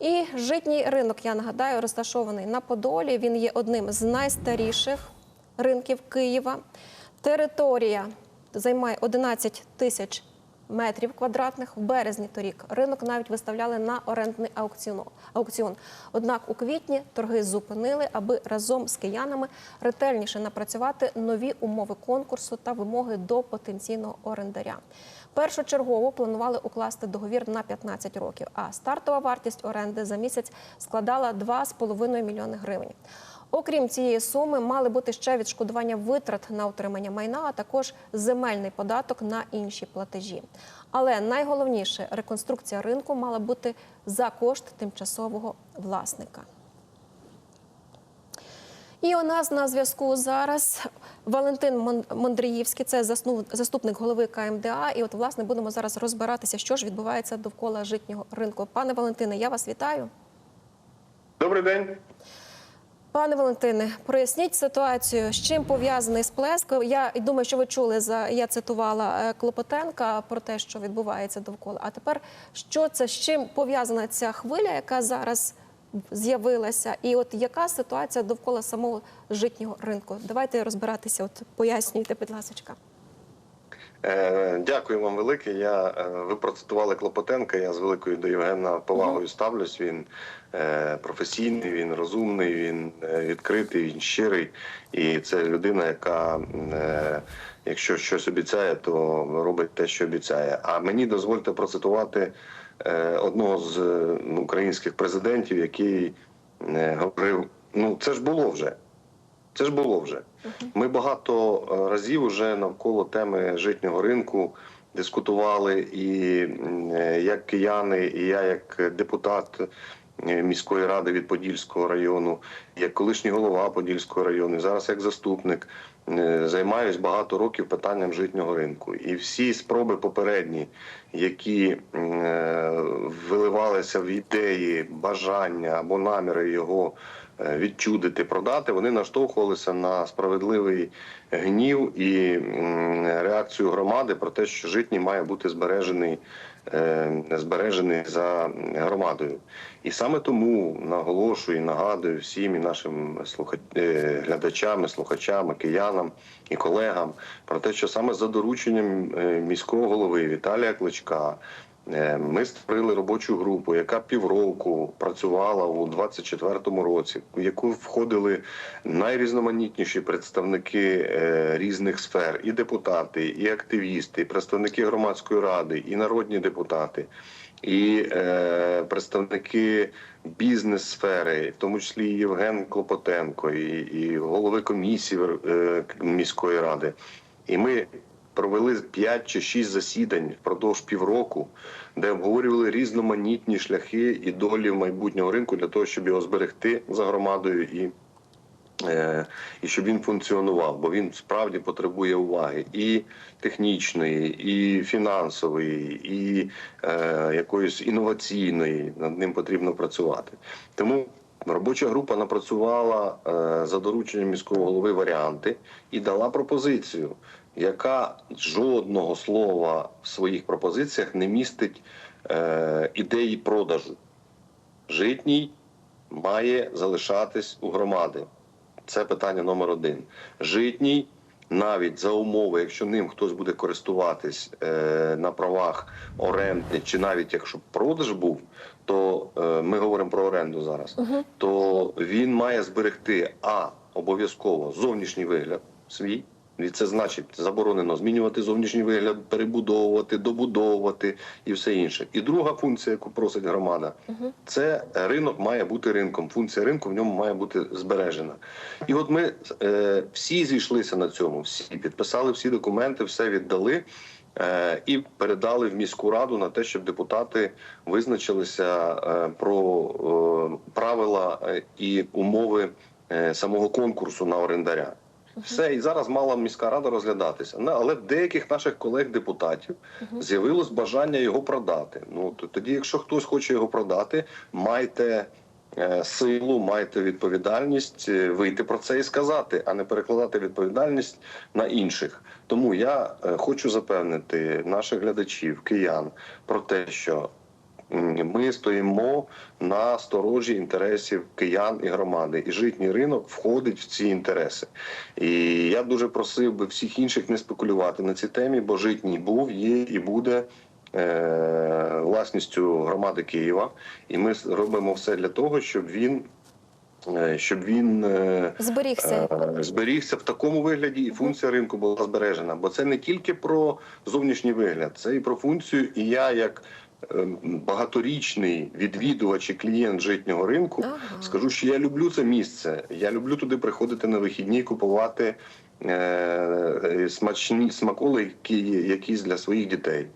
І житній ринок, я нагадаю, розташований на Подолі. Він є одним з найстаріших ринків Києва. Територія займає 11 тисяч метрів квадратних. В березні торік ринок навіть виставляли на орендний аукціон. Однак у квітні торги зупинили, аби разом з киянами ретельніше напрацювати нові умови конкурсу та вимоги до потенційного орендаря. Першочергово планували укласти договір на 15 років, а стартова вартість оренди за місяць складала 2,5 мільйони гривень. Окрім цієї суми, мали бути ще відшкодування витрат на утримання майна, а також земельний податок на інші платежі. Але найголовніше реконструкція ринку мала бути за кошт тимчасового власника. І у нас на зв'язку зараз Валентин Мон- Мондріївський, це заступник голови КМДА. І от власне будемо зараз розбиратися, що ж відбувається довкола житнього ринку. Пане Валентине, я вас вітаю. Добрий день. Пане Валентине, проясніть ситуацію, з чим пов'язаний сплеск. Я думаю, що ви чули за я цитувала е, Клопотенка про те, що відбувається довкола. А тепер що це з чим пов'язана ця хвиля, яка зараз з'явилася, і от яка ситуація довкола самого житнього ринку? Давайте розбиратися. От пояснюйте, будь ласка. Е, дякую вам велике. Я е, ви процитували Клопотенка. Я з великою до Євгена повагою ставлюсь. Він е, професійний, він розумний, він відкритий, він щирий. І це людина, яка, е, якщо щось обіцяє, то робить те, що обіцяє. А мені дозвольте процитувати одного з е, українських президентів, який е, говорив: ну це ж було вже. Це ж було вже. Ми багато е, разів вже навколо теми житнього ринку дискутували, і е, як кияни, і я, як депутат е, міської ради від Подільського району, як колишній голова Подільського району, зараз як заступник, е, займаюсь багато років питанням житнього ринку. І всі спроби попередні, які е, виливалися в ідеї, бажання або наміри його е, відчудити, продати, вони наштовхувалися на справедливий гнів і реакцію громади про те, що житній має бути збережений, е, збережений за громадою. І саме тому наголошую і нагадую всім і нашим е, глядачам, слухачам, киянам і колегам про те, що саме за дорученням е, міського голови Віталія Кличка. Е, Ми створили робочу групу, яка півроку працювала у 24-му році, в яку входили найрізноманітніші представники е, різних сфер, і депутати, і активісти, і представники громадської ради, і народні депутати, і е, представники бізнес-сфери, в тому числі і Євген Клопотенко, і, голови комісії е, міської ради. І ми провели 5 чи 6 засідань впродовж півроку, де обговорювали різноманітні шляхи і долі майбутнього ринку для того, щоб його зберегти за громадою і. е, І щоб він функціонував, бо він справді потребує уваги і технічної, і фінансової, і е, якоїсь інноваційної. Над ним потрібно працювати. Тому робоча група напрацювала е, за дорученням міського голови варіанти і дала пропозицію, яка жодного слова в своїх пропозиціях не містить е, ідеї продажу. Житній має залишатись у громади. Це питання номер один. Житній, навіть за умови, якщо ним хтось буде користуватись е, на правах оренди, чи навіть якщо продаж був, то е, ми говоримо про оренду зараз, то він має зберегти а обов'язково зовнішній вигляд свій. І це значить заборонено змінювати зовнішній вигляд, перебудовувати, добудовувати і все інше. І друга функція, яку просить громада, це ринок має бути ринком. Функція ринку в ньому має бути збережена. І от ми е, всі зійшлися на цьому, всі підписали всі документи, все віддали. е, І передали в міську раду на те, щоб депутати визначилися е, про е, правила і умови самого конкурсу на орендаря. Все, і зараз мала міська рада розглядатися. Але в деяких наших колег-депутатів з'явилось бажання його продати. Ну то тоді, якщо хтось хоче його продати, майте е, силу, майте відповідальність е, вийти про це і сказати, а не перекладати відповідальність на інших. Тому я е, хочу запевнити наших глядачів, киян, про те, що ми стоїмо на сторожі інтересів киян і громади, і житній ринок входить в ці інтереси. І я дуже просив би всіх інших не спекулювати на цій темі, бо житній був, є і буде. е, Власністю громади Києва, і ми робимо все для того, щоб він е, щоб він е, Зберігся. Зберігся в такому вигляді, і функція ринку була збережена. Бо це не тільки про зовнішній вигляд, це і про функцію. І я, як багаторічний відвідувач і клієнт житнього ринку, Ага. скажу, що я люблю це місце. Я люблю туди приходити на вихідні, купувати. Е, Смачні смаколики якісь для своїх дітей.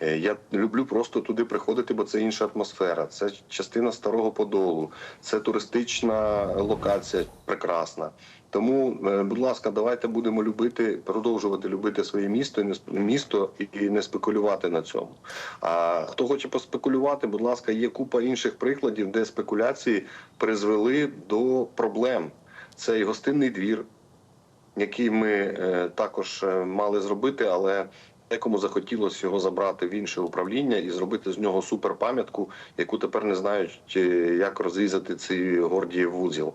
Е, Я люблю просто туди приходити, бо це інша атмосфера. Це частина старого подолу, це туристична локація прекрасна. Тому, е, будь ласка, давайте будемо любити, продовжувати любити своє місто місто і не спекулювати на цьому. А хто хоче поспекулювати, будь ласка, є купа інших прикладів, де спекуляції призвели до проблем. Це і гостинний двір, який ми е, також е, мали зробити, але декому захотілося його забрати в інше управління і зробити з нього суперпам'ятку, яку тепер не знають, як розрізати цей гордієв вузол.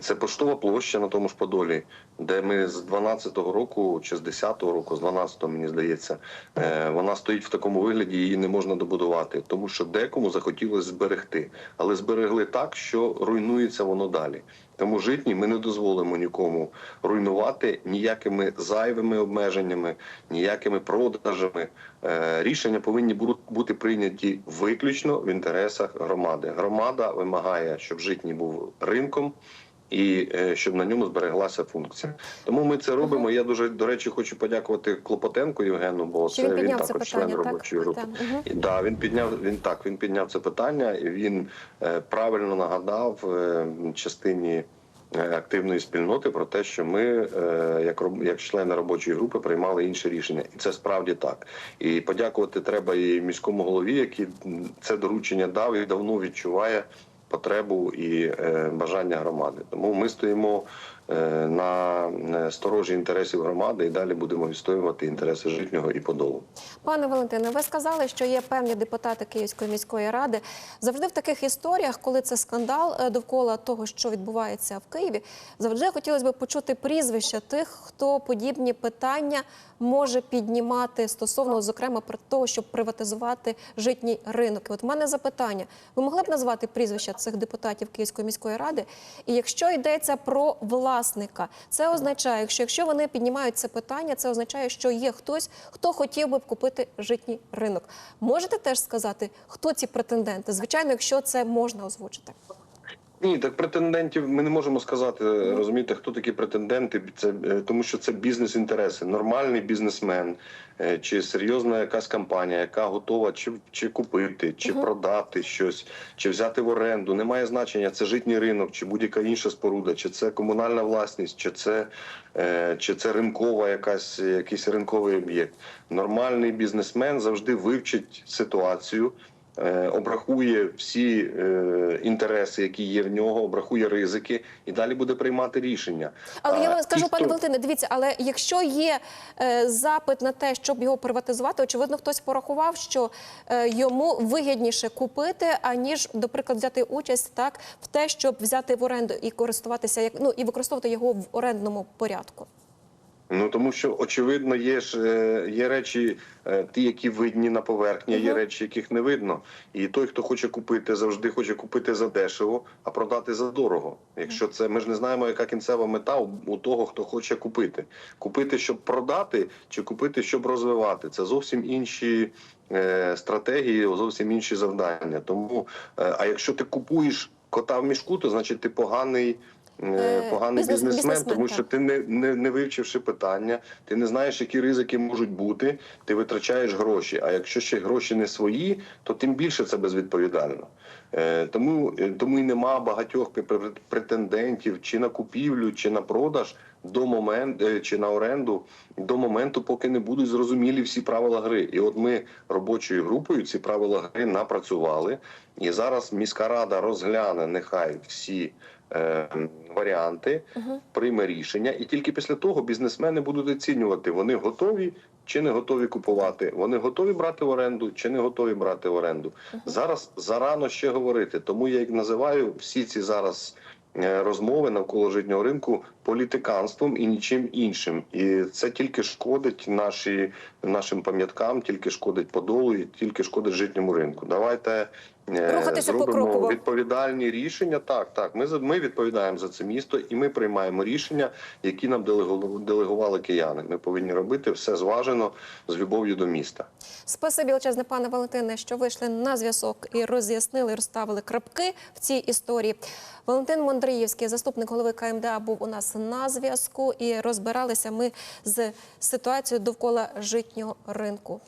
Це поштова площа на тому ж Подолі, де ми з 12-го року чи з 10-го року, з 12-го, мені здається, е, вона стоїть в такому вигляді, її не можна добудувати, тому що декому захотілося зберегти, але зберегли так, що руйнується воно далі. Тому житні ми не дозволимо нікому руйнувати ніякими зайвими обмеженнями, ніякими продажами. Е, Рішення повинні бу- бути прийняті виключно в інтересах громади. Громада вимагає, щоб житній був ринком. І е, щоб на ньому збереглася функція, тому ми це робимо. Я дуже до речі хочу подякувати Клопотенку Євгену, бо Що це він він також член питання, так? робочої групи. Мгм. І, Да, він підняв він так. Він підняв це питання, і він е, правильно нагадав е, частині е, активної спільноти про те, що ми, е, як як члени робочої групи, приймали інше рішення, і це справді так. І подякувати треба і міському голові, який це доручення дав і давно відчуває потребу і е, бажання громади. Тому ми стоїмо на е, сторожі інтересів громади і далі будемо відстоювати інтереси житнього і подолу. Пане Валентине, ви сказали, що є певні депутати Київської міської ради. Завжди в таких історіях, коли це скандал е, довкола того, що відбувається в Києві, завжди хотілося б почути прізвища тих, хто подібні питання може піднімати стосовно, зокрема, про того, щоб приватизувати житній ринок. От в мене запитання: ви могли б назвати прізвища цих депутатів Київської міської ради? І якщо йдеться про власника, це означає, що якщо вони піднімають це питання, це означає, що є хтось, хто хотів би купити житній ринок. Можете теж сказати, хто ці претенденти? Звичайно, якщо це можна озвучити. Ні, так претендентів ми не можемо сказати, розумієте, хто такі претенденти. Це е, тому, що це бізнес-інтереси. Нормальний бізнесмен е, чи серйозна якась компанія, яка готова чи, чи купити, чи продати щось, чи взяти в оренду. Немає значення, це житній ринок, чи будь-яка інша споруда, чи це комунальна власність, чи це, е, чи це ринкова якась якийсь ринковий об'єкт. Нормальний бізнесмен завжди вивчить ситуацію. Е, Обрахує всі е, інтереси, які є в нього, обрахує ризики, і далі буде приймати рішення. Але я вам скажу, пане Валентине, дивіться, але якщо є е, запит на те, щоб його приватизувати, очевидно, хтось порахував, що йому вигідніше купити, аніж, до прикладу, взяти участь так в те, щоб взяти в оренду і користуватися як ну і використовувати його в орендному порядку. Ну тому що очевидно є ж е, є речі, е, ті, які видні на поверхні, є речі, яких не видно. І той, хто хоче купити, завжди хоче купити за дешево, а продати за дорого. Якщо це ми ж не знаємо, яка кінцева мета у, того, хто хоче купити. Купити, щоб продати, чи купити, щоб розвивати. Це зовсім інші е, стратегії, зовсім інші завдання. Тому, а якщо ти купуєш кота в мішку, то значить ти поганий. Е, Е, Поганий бізнес- бізнесмен, тому що ти не, не, не вивчивши питання, ти не знаєш, які ризики можуть бути, ти витрачаєш гроші. А якщо ще гроші не свої, то тим більше це безвідповідально. Е, тому, тому і нема багатьох претендентів чи на купівлю, чи на продаж до моменту чи на оренду до моменту, поки не будуть зрозумілі всі правила гри. І от ми робочою групою ці правила гри напрацювали. І зараз міська рада розгляне нехай всі е, варіанти, прийме рішення, і тільки після того бізнесмени будуть оцінювати, вони готові чи не готові купувати. Вони готові брати в оренду, чи не готові брати в оренду. Зараз зарано ще говорити. Тому я їх називаю всі ці зараз. е, Розмови навколо житнього ринку політиканством і нічим іншим, і це тільки шкодить наші нашим пам'яткам, тільки шкодить подолу, і тільки шкодить житньому ринку. Давайте Рухатися зробимо покроково. відповідальні рішення. Так, так. Ми ми відповідаємо за це місто, і ми приймаємо рішення, які нам делегували кияни. Ми повинні робити все зважено з любов'ю до міста. Спасибі величезне, пане Валентине, що вийшли на зв'язок і роз'яснили, розставили крапки в цій історії. Валентин Мондріївський, заступник голови КМДА, був у нас на зв'язку і розбиралися ми з ситуацією довкола житнього ринку.